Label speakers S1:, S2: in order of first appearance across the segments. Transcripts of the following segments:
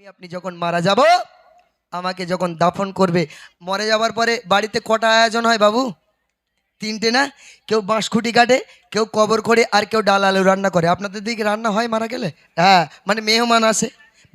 S1: আমি আপনি যখন মারা যাব, আমাকে যখন দাফন করবে, মরে যাবার পরে বাড়িতে কটা আয়োজন হয় বাবু? তিনটে না? কেউ বাঁশখুঁটি কাটে, কেউ কবর করে আর কেউ ডাল আলু রান্না করে। আপনাদের দিকে রান্না হয় মারা গেলে? হ্যাঁ মানে মেহমান আসে।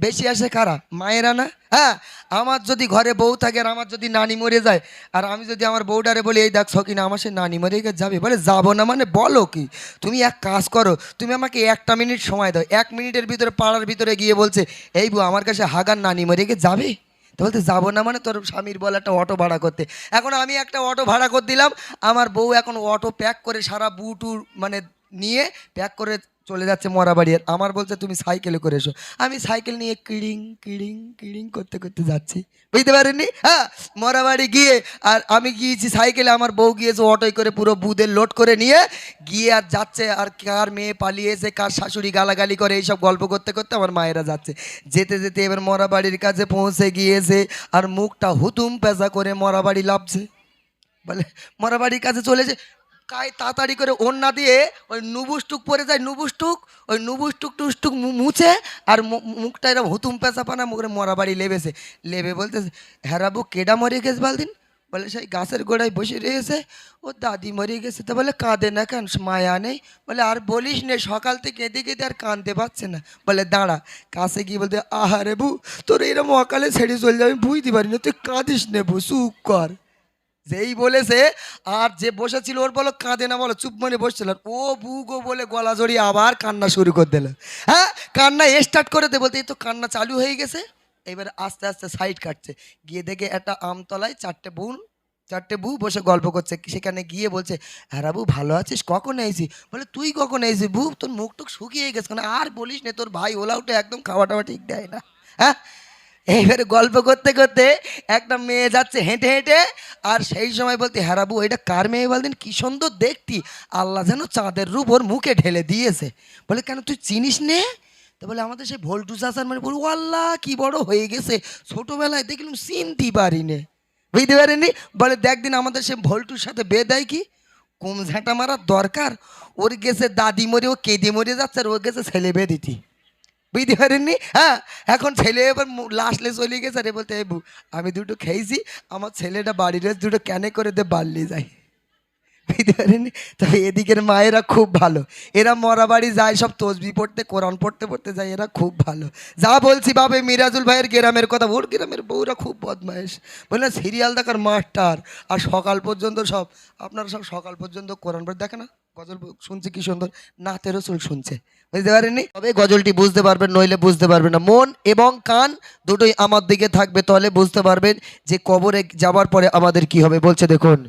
S1: বেশি আসে কারা? মায়েরা না? হ্যাঁ আমার যদি ঘরে বউ থাকে আর আমার যদি নানি মরে যায়, আর আমি যদি আমার বউটারে বলি, এই দেখ সকিনা আমার সে নানি মরে গিয়ে যাবে। বলে, যাব না মানে বলো কি? তুমি এক কাজ করো, তুমি আমাকে একটা মিনিট সময় দাও। এক মিনিটের ভিতরে, পাড়ার ভিতরে গিয়ে বলছে, এই বউ, আমার কাছে হাগার নানি মরে গিয়ে যাবে? তো বলতে যাব না মানে তোর স্বামীর বলে একটা অটো ভাড়া করতে। এখন আমি একটা অটো ভাড়া করে দিলাম, আমার বউ এখন অটো প্যাক করে সারা বুটু মানে নিয়ে প্যাক করে চলে যাচ্ছে মরাবাড়ি আর আমার বলছে, তুমি সাইকেলে করে এসো। আমি সাইকেল নিয়ে কিড়িং কিড়িং কিড়িং করতে করতে যাচ্ছি। বুঝতে পারেননি? হ্যাঁ মরাবাড়ি গিয়ে, আর আমি গিয়েছি সাইকেলে, আমার বউ গিয়েছে অটোয় করে পুরো বুদের লোড করে নিয়ে, গিয়ে আর যাচ্ছে, আর কার মেয়ে পালিয়েছে কার শাশুড়ি গালাগালি করে, এইসব গল্প করতে করতে আমার মায়েরা যাচ্ছে। যেতে যেতে এবার মরাবাড়ির কাছে পৌঁছে গিয়েছে, আর মুখটা হুতুম পেঁচা করে মরাবাড়ি লাভছে বলে, মরাবাড়ির কাছে চলেছে? কাই তাড়াতাড়ি করে ওন্না দিয়ে ওই নুবুসটুক পরে যায়, নুবুসটুক, ওই নুবুসটুক টুসটুক মুছে আর মুখটা এরকম হুতুম পেঁচা পানা মুখে মরাবাড়ি লেবেছে। লেবে বলতে হেরাবু কেডা মরে গেছে বালদিন? বলে, সেই গাছের গোড়ায় বসে রয়েছে। ও দাদি মরে গেছে তো বলে, কাঁদে না কেন? মায়া নেই। বলে, আর বলিস নে, সকাল থেকে কেঁদে কেঁদে আর কাঁদতে পারছে না। বলে, দাঁড়া, কাছে গিয়ে বলতে আহারে বু, তোর এরম অকালে ছেড়ে চলে যাবে বুঝতে পারি না তুই কাঁদিস নে বু, চুপ কর। যেই বলেছে, আর যে বসেছিল, ওর বলো কাঁদে না বলো, চুপ মনে বসছিল। ও বুগো বলে গলা জড়িয়ে আবার কান্না শুরু করে দিল। হ্যাঁ কান্না স্টার্ট করে দে বলতে, এই তো কান্না চালু হয়ে গেছে। এবার আস্তে আস্তে সাইড কাটছে। গিয়ে দেখে একটা আমতলায় চারটে বোন, চারটে বউ বসে গল্প করছে। সেখানে গিয়ে বলছে হ্যাঁ বউ ভালো আছিস? কখন এসি বলে, তুই কখন এসি বউ, তোর মুখ টুক শুকিয়ে গেছে। কেন আর বলিস না, তোর ভাই ওলা উঠে একদম খাওয়া টাওয়া ঠিক দেয় না। হ্যাঁ এইবারে গল্প করতে করতে একটা মেয়ে যাচ্ছে হেঁটে হেঁটে, আর সেই সময় বলতে হারাবু এটা কার মেয়ে বলতেন কি সুন্দর দেখতি। আল্লাহ যেন চাঁদের রূপ ওর মুখে ঢেলে দিয়েছে। বলে, কেন তুই চিনিস নে? তো বলে, আমাদের সেই ভোল্টু চাষার মানে বলি আল্লাহ কি বড় হয়ে গেছে। ছোটোবেলায় দেখলাম চিনতে পারি নে বুঝতে পারিনি? বলে, দেখ দিন, আমাদের সে ভোল্টুর সাথে বে দেয় কি? কুম ঝাঁটা মারার দরকার। ওর গেছে দাদি মরে, ও কেঁদে মরে যাচ্ছে, আর ওর গেছে ছেলে বে দিতি। বুঝতে পারেননি? হ্যাঁ এখন ছেলে এবার লাস্টলে চলে গেছে আরে বলতে এই আমি দুটো খেয়েছি, আমার ছেলেটা বাড়ির দুটো ক্যানে করে দে বাড়লি যায় বুঝতে পারেননি? তবে এদিকের মায়েরা খুব ভালো। এরা মরা বাড়ি যায়, সব তসবি পড়তে, কোরআন পড়তে পড়তে যায়, এরা খুব ভালো। যা বলছি বাবে মিরাজুল ভাইয়ের গ্রামের কথা, ওর গ্রামের বউরা খুব বদমাইশ বললেন সিরিয়াল দেখার মাস্টার আর সকাল পর্যন্ত সব, আপনারা সব সকাল পর্যন্ত কোরআন পড়ে, দেখে না? গজল শুনছে কি সুন্দর? নাতে রসুল শুনছে। বুঝতে পারেননি? তবে গজলটি বুঝতে পারবেন নইলে বুঝতে পারবেন না। মন এবং কান দুটোই আমার দিকে থাকবে তাহলে বুঝতে পারবেন যে কবরে যাবার পরে আমাদের কি হবে। বলছে দেখুন।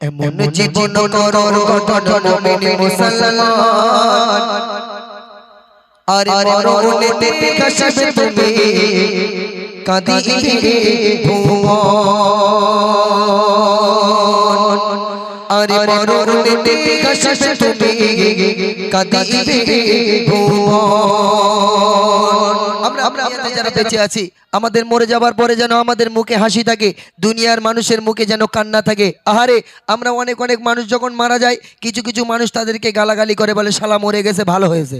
S1: এমন জীবন করর গঠন মুমিন মুসলমান। আরে মরণেতে কশবে তুমি কাঁদিবে ভুবন আরে মরণেতে কশবে তুমি কাঁদিবে ভুবন। আমরা আমরা যারা বেঁচে আছি আমাদের মরে যাবার পরে যেন আমাদের মুখে হাসি থাকে দুনিয়ার মানুষের মুখে যেন কান্না থাকে। আহারে আমরা অনেক অনেক মানুষ যখন মারা যায় কিছু কিছু মানুষ তাদেরকে গালাগালি করে বলে শালা মরে গেছে ভালো হয়েছে।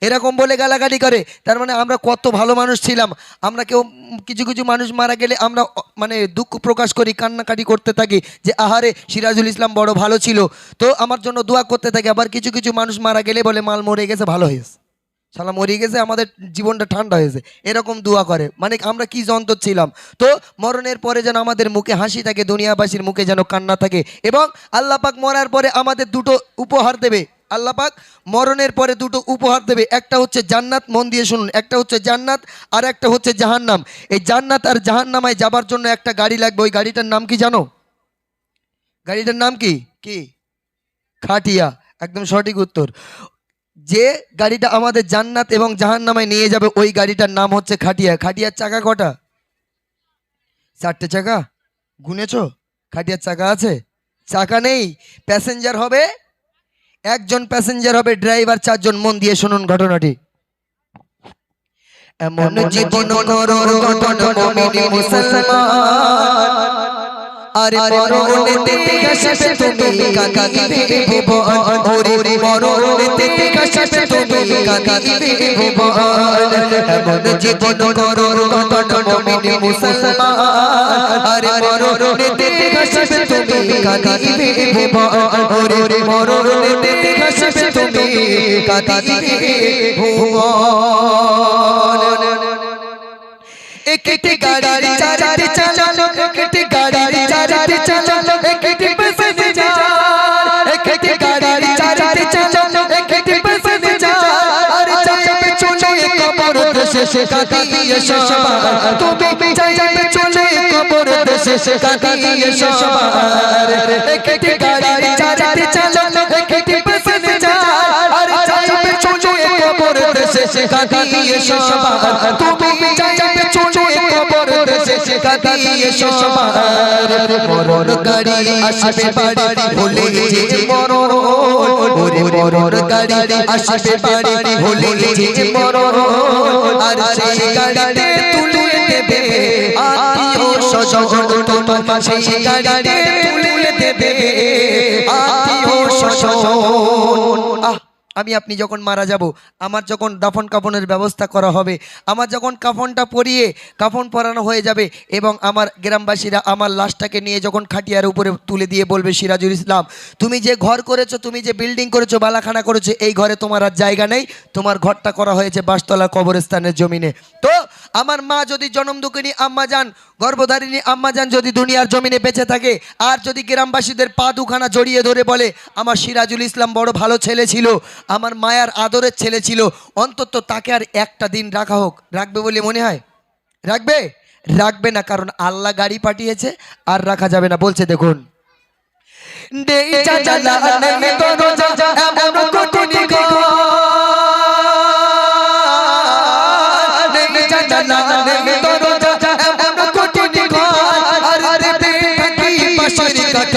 S1: এরকম বলে গালাগালি করে। তার মানে আমরা কত ভালো মানুষ ছিলাম। আমরা কেউ কিছু কিছু মানুষ মারা গেলে আমরা মানে দুঃখ প্রকাশ করি, কান্নাকাটি করতে থাকি যে, আহারে, সিরাজুল ইসলাম বড় ভালো ছিল। তো আমার জন্য দোয়া করতে থাকি। আবার কিছু কিছু মানুষ মারা গেলে বলে, মাল মরে গেছে, ভালো হয়েছে। শালা মরে গেছে, আমাদের জীবনটা ঠান্ডা হয়েছে। এরকম দোয়া করে। মানে আমরা কি যন্ত্র ছিলাম। তো মরণের পরে যেন আমাদের মুখে হাসি থাকে, দুনিয়াবাসীর মুখে যেন কান্না থাকে। এবং আল্লাহ পাক মরার পরে আমাদের দুটো উপহার দেবে। আল্লাহ পাক মরণের পরে দুটো উপহার দেবে। একটা হচ্ছে জান্নাত, মন দিয়ে শুনুন। একটা হচ্ছে জান্নাত আর একটা হচ্ছে জাহান্নাম। এই জান্নাত আর জাহান্নামায় যাবার জন্য একটা গাড়ি লাগবে। ওই গাড়িটার নাম কি জানো? গাড়িটার নাম কি? কি? খাটিয়া। একদম সঠিক উত্তর। যে গাড়িটা আমাদের জান্নাত এবং জাহান্নামায় নিয়ে যাবে, ওই গাড়িটার নাম হচ্ছে খাটিয়া। খাটিয়ার চাকা কটা? চারটে চাকা? গুনেছো? খাটিয়ার চাকা আছে? চাকা নেই। প্যাসেঞ্জার হবে একজন প্যাসেঞ্জার হবে ড্রাইভার চারজন। মন দিয়ে শুনুন ঘটনাটি। এমন জীবন করো মুমিন মুসলমান। আরে মরণেতে কাশে তুমি কাকিবে ভুবন ওরে মরণেতে কাশে তুমি কাকিবে ভুবন এমন জীবন করো কত মুমিন মুসলমান। আরে মরণেতে কাশে তুমি কাকিবে ভুবন ওরে মরণেতে কাশে তুমি কাকিবে ভুবন একটি গাড়ি চালাতে চালালো একটি গাড়ি চালাতে চালালো একটি যার একটি গাড়ি চালাতে চালালো একটি যার আর যাবে চলে কবর দেশে কাটিয়ে সবার তুমি যাবে চলে কবর দেশে কাটিয়ে সবার একটি গাড়ি চালাতে চালালো দেশে কাটিয়ে সবার। তুমি যাবে চলে কবর দেশে কাটিয়ে সবার। মরণ গাড়ি আসবে বাড়ি ভুলে যে মরণ। ওরে মরণ গাড়ি আসবে বাড়ি ভুলে যে মরণ। আর সেই গাড়িতে তুলে দেবে আত্মীয় স্বজন তোমার। সেই গাড়িতে তুলে দেবে আত্মীয় স্বজন। আমি আপনি যখন মারা যাব, আমার যখন দাফন কাফনের ব্যবস্থা করা হবে, আমার যখন কাফনটা পরিয়ে কাফন পরানো হয়ে যাবে এবং আমার গ্রামবাসীরা আমার লাশটাকে নিয়ে যখন খাটিয়ার উপরে তুলে দিয়ে বলবে, সিরাজুল ইসলাম, তুমি যে ঘর করেছ, তুমি যে বিল্ডিং করেছ, বালাখানা করেছ, এই ঘরে তোমার আর জায়গা নেই। তোমার ঘরটা করা হয়েছে বাসতলা কবরস্থানের জমিনে। তো আমার মা যদি জনম দুঃখিনী আম্মা যান গর্ভধারিণী আম্মা যান যদি দুনিয়ার জমিনে বেঁচে থাকে আর যদি গ্রামবাসীদের পা দুখানা জড়িয়ে ধরে বলে আমার সিরাজুল ইসলাম বড় ভালো ছেলে ছিল আমার মায়ার আদরের ছেলে ছিল অন্তত তাকে আর একটা দিন রাখা হোক রাখবে বলে মনে হয় রাখবে রাখবে না কারণ আল্লাহ গাড়ি পাঠিয়েছে আর রাখা যাবে না বলছে দেখুন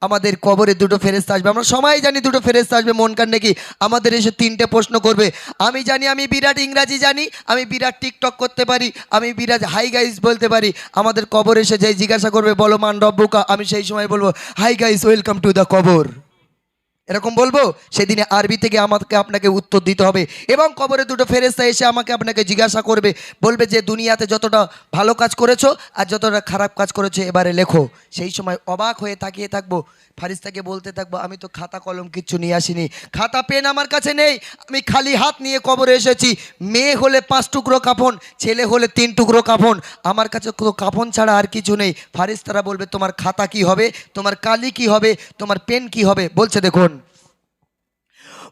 S1: আমাদের কবরে দুটো ফেরেস্তা আসবে। আমরা সবাই জানি দুটো ফেরেস্তা আসবে, মন কান নাকি। আমাদের এসে তিনটে প্রশ্ন করবে। আমি জানি, আমি বিরাট ইংরাজি জানি, আমি বিরাট টিকটক করতে পারি, আমি বিরাট হাই গাইস বলতে পারি। আমাদের কবর এসে যাই জিজ্ঞাসা করবে, বলো, মান রব্বুকা, আমি সেই সময় বলব, hi guys, welcome to the কবর। এরকম বলব, সেদিনে আরবি থেকে আমাকে আপনাকে উত্তর দিতে হবে। এবং কবরে দুটো ফেরেস্তা এসে আমাকে আপনাকে জিজ্ঞাসা করবে, বলবে যে, দুনিয়াতে যতটা ভালো কাজ করেছ আর যতটা খারাপ কাজ করেছ, এবারে লেখো। সেই সময় অবাক হয়ে তাকিয়ে থাকব। ফারিস্তাকে বলতে থাকব আমি তো খাতা কলম কিচ্ছু নিয়ে আসিনি। খাতা পেন আমার কাছে নেই। আমি খালি হাত নিয়ে কবরে এসেছি। মেয়ে হলে পাঁচ টুকরো কাফন ছেলে হলে তিন টুকরো কাফন। আমার কাছে কোনো কাফন ছাড়া আর কিছু নেই। ফারিস্তারা বলবে তোমার খাতা কি হবে? তোমার কালি কি হবে? তোমার পেন কি হবে? বলছে দেখুন।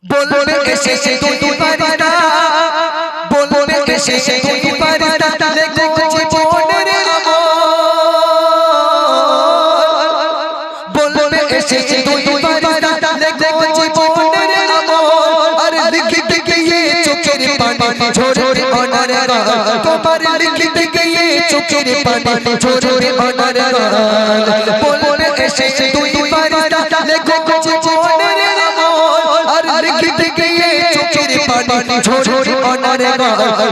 S1: বলবে বলবে লেখো জীবনের ঝরে অনারে তোমার লিখিতে গিয়ে চোখের পানি ঝরে অনারে বলবে এসে তুই পারিতা লেখো জীবনের আমল আর লিখিতে গিয়ে চোখের পানি ঝরে অনারে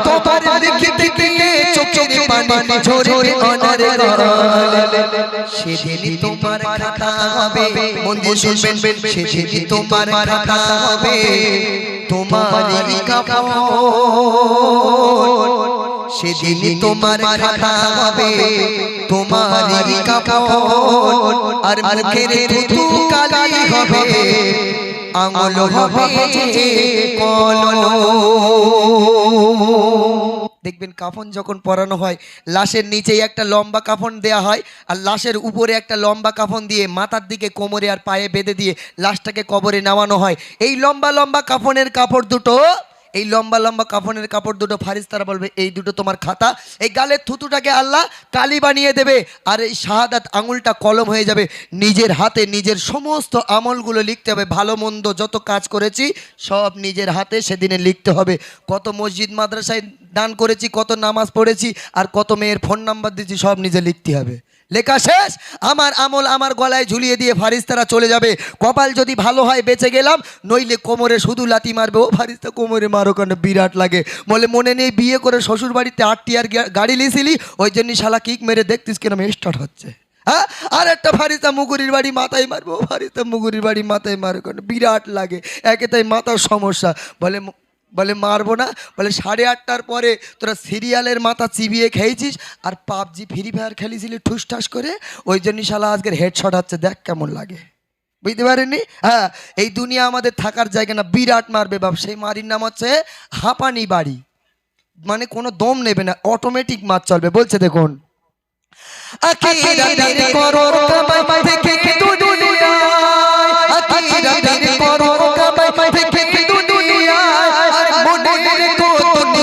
S1: তোমার লিখিতে গিয়ে চোখের পানি ঝরে অনারে সেদিনই তোমার খাতা হবে। মন দিয়ে শুনবেন সেদিনই তোমার খাতা হবে। তোমারই কাপড় সেদিন তোমার খাতা হবে। তোমারই কাপড় আর মুখের থুতু কালি হবে। আঙুল হবে কলম দেখবেন কাফন যখন পরানো হয়, লাশের নিচেই একটা লম্বা কাফন দেয়া হয় আর লাশের উপরে একটা লম্বা কাফন দিয়ে মাথার দিকে কোমরে আর পায়ে বেঁধে দিয়ে লাশটাকে কবরে নামানো হয়। এই লম্বা লম্বা কাফনের কাপড় দুটো এই লম্বা লম্বা কাফনের কাপড় দুটো ফারিস্তারা বলবে, এই দুটো তোমার খাতা। এই গালের থুতুটাকে আল্লাহ কালি বানিয়ে দেবে, আর এই শাহাদাত আঙুলটা কলম হয়ে যাবে। নিজের হাতে নিজের সমস্ত আমলগুলো লিখতে হবে। ভালো মন্দ যত কাজ করেছি, সব নিজের হাতে সেদিনে লিখতে হবে। কত মসজিদ মাদ্রাসায় দান করেছি, কত নামাজ পড়েছি, আর কত মেয়ের ফোন নাম্বার দিয়েছি, সব নিজে লিখতে হবে। লেখা শেষ। আমার আমল আমার গলায় ঝুলিয়ে দিয়ে ফারিস্তারা চলে যাবে। কপাল যদি ভালো হয়, বেঁচে গেলাম। নইলে কোমরে শুধু লাতি মারবে। ও ফারিস্তা, কোমরে মারো কেন? বিরাট লাগে। বলে, মনে নেই বিয়ে করে শ্বশুর বাড়িতে আটটি আর গাড়ি লিয়েছিলি ওই জন্য শালা কিক মেরে দেখতিস কিরম স্টার্ট হচ্ছে। হ্যাঁ? আর একটা ফারিস্তা মুগুরির বাড়ি মাথায় মারবো। ফারিস্তা, মুগুরির বাড়ি মাথায় মারো কেন? বিরাট লাগে। একে তাই মাথার সমস্যা। বলে বলে মারবো না বলে সাড়ে আটটার পরে তোরা সিরিয়ালের মাথা চিবিয়ে খেয়েছিস আর পাবজি ফ্রি ফায়ার খেলেছিলি ঠুসঠাস করে ওই জন্যই শালা আজকের হেডশট হচ্ছে দেখ কেমন লাগে বুঝতে পারেননি হ্যাঁ এই দুনিয়া আমাদের থাকার জায়গা না বিরাট মারবে বাপ সেই মারির নাম হচ্ছে হাঁপানি বাড়ি মানে কোনো দম নেবে না অটোমেটিক মাছ চলবে বলছে দেখুন থেকে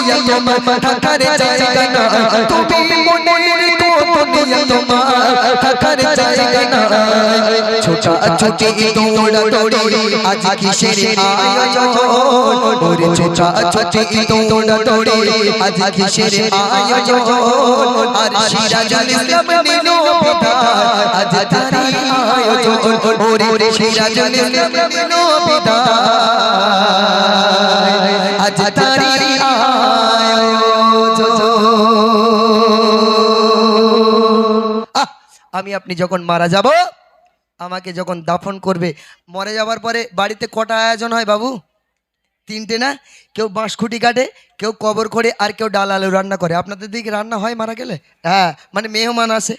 S1: দুনিয়া তোমার থাকার জায়গা না তুমি মনে রেখো দুনিয়া তোমার থাকার জায়গা না ছোটা ছোটি দৌড়া দৌড়ি আজ কিসের আয়োজন ওরে ছোটা ছোটি দৌড়া দৌড়ি আজ কিসের আয়োজন আর সিরাজুল ইসলাম নিলো বিদায় আজ তারি আয়োজন ওরে সিরাজুল ইসলাম নিলো বিদায় আমি আপনি যখন মারা যাব, আমাকে যখন দাফন করবে, মরে যাবার পরে বাড়িতে কটা আয়োজন হয় বাবু? তিনটে না? কেউ বাঁশখুঁটি কাটে, কেউ কবর করে আর কেউ ডাল আলু রান্না করে। আপনাদের দিকে রান্না হয় মারা গেলে? হ্যাঁ মানে মেহমান আসে।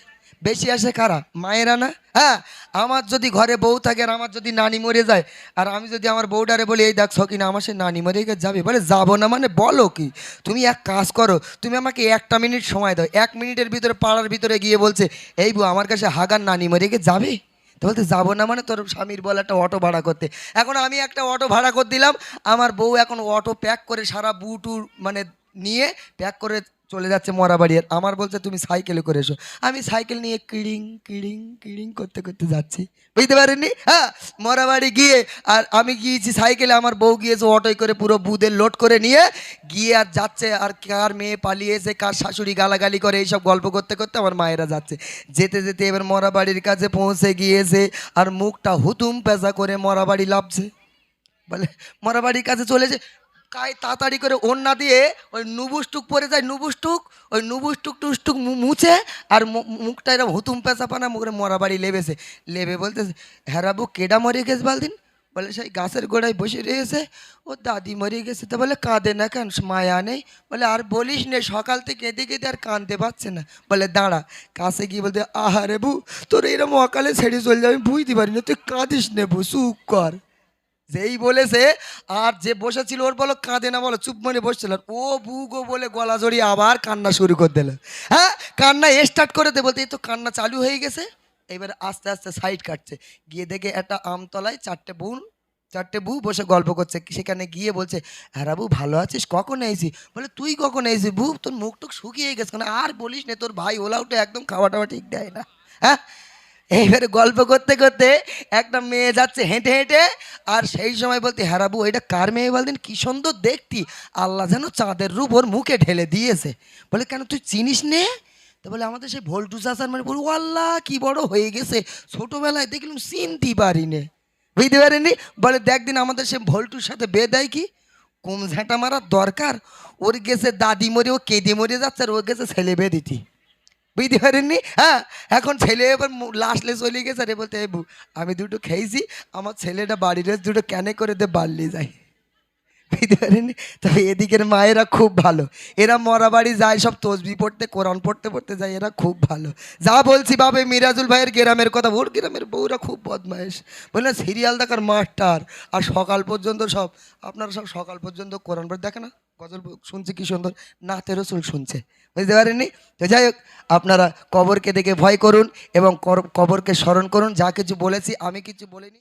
S1: বেশি আসে কারা? মায়েরা না? হ্যাঁ আমার যদি ঘরে বউ থাকে আর আমার যদি নানি মরে যায়, আর আমি যদি আমার বউটারে বলি, এই দেখ সকিনা আমার সে নানি মরে গিয়ে যাবে। বলে, যাব না মানে বলো কি? তুমি এক কাজ করো, তুমি আমাকে একটা মিনিট সময় দাও। এক মিনিটের ভিতরে, পাড়ার ভিতরে গিয়ে বলছে, এই বউ, আমার কাছে হাগার নানি মরে গিয়ে যাবে? তো বলতে যাব না মানে তোর স্বামীর বলে একটা অটো ভাড়া করতে। এখন আমি একটা অটো ভাড়া করে দিলাম, আমার বউ এখন অটো প্যাক করে সারা বুটু মানে নিয়ে প্যাক করে চলে যাচ্ছে মরাবাড়ি আর আমার বলছে, তুমি সাইকেলে করে এসো। আমি সাইকেল নিয়ে কিড়িং কিড়িং কিড়িং করতে করতে যাচ্ছি। বুঝতে পারেননি? হ্যাঁ মরাবাড়ি গিয়ে, আর আমি গিয়েছি সাইকেলে, আমার বউ গিয়েছে অটোয় করে পুরো বুদের লোড করে নিয়ে, গিয়ে আর যাচ্ছে, আর কার মেয়ে পালিয়েছে, কার শাশুড়ি গালাগালি করে, এইসব গল্প করতে করতে আমার মায়েরা যাচ্ছে। যেতে যেতে এবার মরাবাড়ির কাছে পৌঁছে গিয়েছে, আর মুখটা হুতুম পেঁচা করে মরাবাড়ি লাভছে বলে, মরাবাড়ির কাছে চলেছে? কাই তাড়াতাড়ি করে ওন্না দিয়ে ওই নুবুসটুক পরে যায়, নুবুসটুক, ওই নুবুসটুক টুসটুক মুছে আর মুখটা এরকম হুতুম পেঁচা পানা মুখে মরাবাড়ি লেবেছে। লেবে বলতে হেরাবু কেডা মরে গেছে বালদিন? বলে, সেই গাছের গোড়ায় বসে রয়েছে। ও দাদি মরে গেছে তো বলে, কাঁদে না কেন, মায়া নেই। বলে, আর বলিস নে, সকাল থেকে কেঁদে কেঁদে আর কাঁদতে পারছে না। বলে, দাঁড়া, কাছে গিয়ে বলতে আহারে বু, তোর এরম অকালে ছেড়ে চলে যাবে বুঝতে পারি না তুই কাঁদিস নে বু, চুপ কর। যেই বলেছে, আর যে বসেছিল, ওর বলো কাঁদে না বলো, চুপ মনে বসছিল। ও বু গো বলে গলা জড়িয়ে আবার কান্না শুরু করে দিল। হ্যাঁ কান্না স্টার্ট করে দে বলতে, এই তো কান্না চালু হয়ে গেছে। এবার আস্তে আস্তে সাইড কাটছে। গিয়ে দেখে একটা আমতলায় চারটে বোন, চারটে বউ বসে গল্প করছে। সেখানে গিয়ে বলছে হ্যাঁ বউ ভালো আছিস? কখন এসি বলে, তুই কখন এসি বউ, তোর মুখ টুক শুকিয়ে গেছে। কেন আর বলিস না, তোর ভাই ওলা উঠে একদম খাওয়া টাওয়া ঠিক দেয় না। হ্যাঁ এইবারে গল্প করতে করতে একটা মেয়ে যাচ্ছে হেঁটে হেঁটে, আর সেই সময় বলতে হারাবু এটা কার মেয়ে বলতেন কি সুন্দর দেখতি। আল্লাহ যেন চাঁদের রূপ ওর মুখে ঢেলে দিয়েছে। বলে, কেন তুই চিনিস নে? তো বলে, আমাদের সেই ভোল্টু চাষার মানে বলি আল্লাহ কি বড় হয়ে গেছে। ছোটোবেলায় দেখলাম চিনতে পারি নে বুঝতে পারিনি? বলে, দেখ দিন, আমাদের সে ভোল্টুর সাথে বে দেয় কি? কুম ঝাঁটা মারার দরকার। ওর গেছে দাদি মরে, ও কেঁদে মরে যাচ্ছে, আর ওর গেছে ছেলে বে বুঝতে পারেননি হ্যাঁ এখন ছেলে এবার লাস্টলে চলে গেছে আরে বলতে এই আমি দুটো খেয়েছি, আমার ছেলেটা বাড়ির দুটো ক্যানে করে দে বাড়লি যায় বুঝতে পারেননি তবে এদিকের মায়েরা খুব ভালো। এরা মরা বাড়ি যায়, সব তসবি পড়তে, কোরআন পড়তে পড়তে যায়, এরা খুব ভালো। যা বলছি বাবে মিরাজুল ভাইয়ের গ্রামের কথা, ওর গ্রামের বউরা খুব বদমাইশ বললেন সিরিয়াল দেখার মাস্টার আর সকাল পর্যন্ত সব, আপনারা সব সকাল পর্যন্ত কোরআন পড়ে, দেখে না? গজল শুনছে, কি সুন্দর? নাতে রসুল শুনছে। বুঝতে পারেননি? তো যাই হোক, আপনারা কবরকে দেখে ভয় করুন এবং কবরকে স্মরণ করুন। যা কিছু বলেছি, আমি কিছু বলিনি।